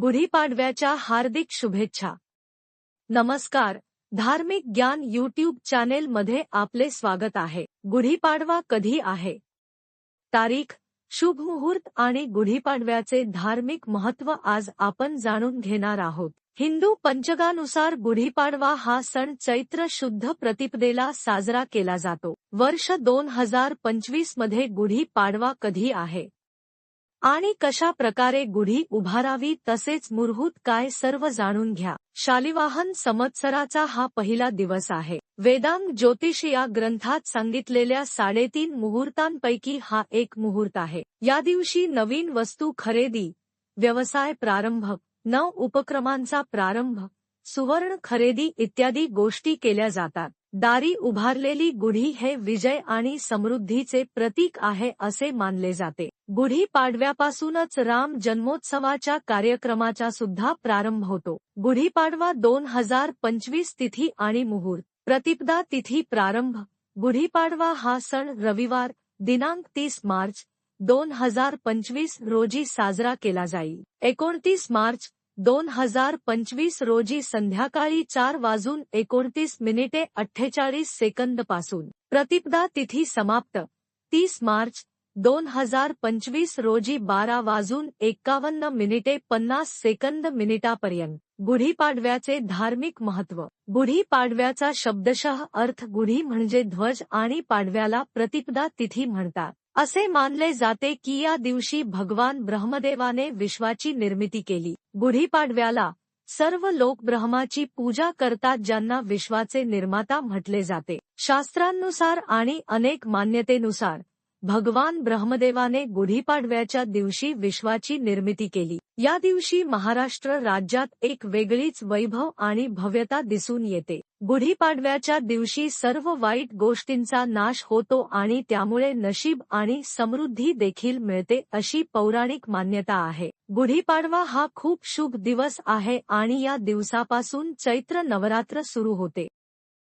गुढीपाडव्याच्या हार्दिक शुभेच्छा. नमस्कार. धार्मिक ज्ञान यूट्यूब चॅनेल मध्ये आपले स्वागत आहे. गुढीपाडवा कधी आहे? तारीख शुभ मुहूर्त आणि गुढीपाडव्याचे धार्मिक महत्त्व आज आपण जाणून घेणार आहोत. हिंदू पंचगानुसार गुढीपाडवा हा सण चैत्र शुद्ध प्रतिपदेला साजरा केला जातो. वर्ष दोन हजार पंचवीसमध्ये गुढीपाडवा कधी आहे? आणि कशा प्रकारे गुढी उभारावी तसेच मुरहूत काय सर्व जाणून घ्या. शालिवाहन संवत्सराचा हा पहिला दिवस आहे. वेदांग ज्योतिष या ग्रंथात सांगितलेल्या साडेतीन मुहूर्तांपैकी हा एक मुहूर्त आहे. या दिवशी नवीन वस्तू खरेदी व्यवसाय प्रारंभ नव उपक्रमांचा प्रारंभ सुवर्ण खरेदी इत्यादी गोष्टी केल्या जातात. दारी उभारलेली गुढी हे विजय आणि समृद्धीचे प्रतीक आहे असे मानले जाते. गुढी पाडव्यापासूनच राम जन्मोत्सवाच्या कार्यक्रमाचा सुद्धा प्रारंभ होतो. गुढीपाडवा दोन हजार पंचवीस तिथी आणि मुहूर्त प्रतिपदा तिथी प्रारंभ. गुढीपाडवा हा सण रविवार दिनांक तीस मार्च दोन हजार पंचवीस रोजी साजरा केला जाईल एकोणतीस मार्च दोन हजार पंचवीस रोजी संध्याकाळी चार वाजून एकोणतीस मिनिटे अठ्ठेचाळीस सेकंदपासून. प्रतिपदा तिथी समाप्त. तीस मार्च दोन हजार पंचवीस रोजी बारा वाजून एक्कावन्न मिनिटे पन्नास सेकंद मिनिटापर्यंत. गुढीपाडव्याचे धार्मिक महत्त्व. गुढीपाडव्याचा शब्दशः अर्थ गुढी म्हणजे ध्वज आणि पाडव्याला प्रतिपदा तिथी म्हणतात. असे मानले जाते की या दिवशी भगवान ब्रह्मदेवाने विश्वाची निर्मिती केली. गुढीपाडव्याला सर्व लोक ब्रह्माची पूजा करतात ज्यांना विश्वाचे निर्माता म्हटले जाते. शास्त्रांनुसार आणि अनेक मान्यतेनुसार भगवान ब्रह्मदेवाने गुढीपाडव्याच्या दिवशी विश्वाची निर्मिती केली. या दिवशी महाराष्ट्र राज्यात एक वेगळीच वैभव आणि भव्यता दिसून येते. गुढीपाडव्याच्या दिवशी सर्व वाईट गोष्टींचा नाश होतो आणि त्यामुळे नशीब आणि समृद्धी देखील मिळते अशी पौराणिक मान्यता आहे. गुढीपाडवा हा खूप शुभ दिवस आहे आणि या दिवसापासून चैत्र नवरात्र सुरू होते.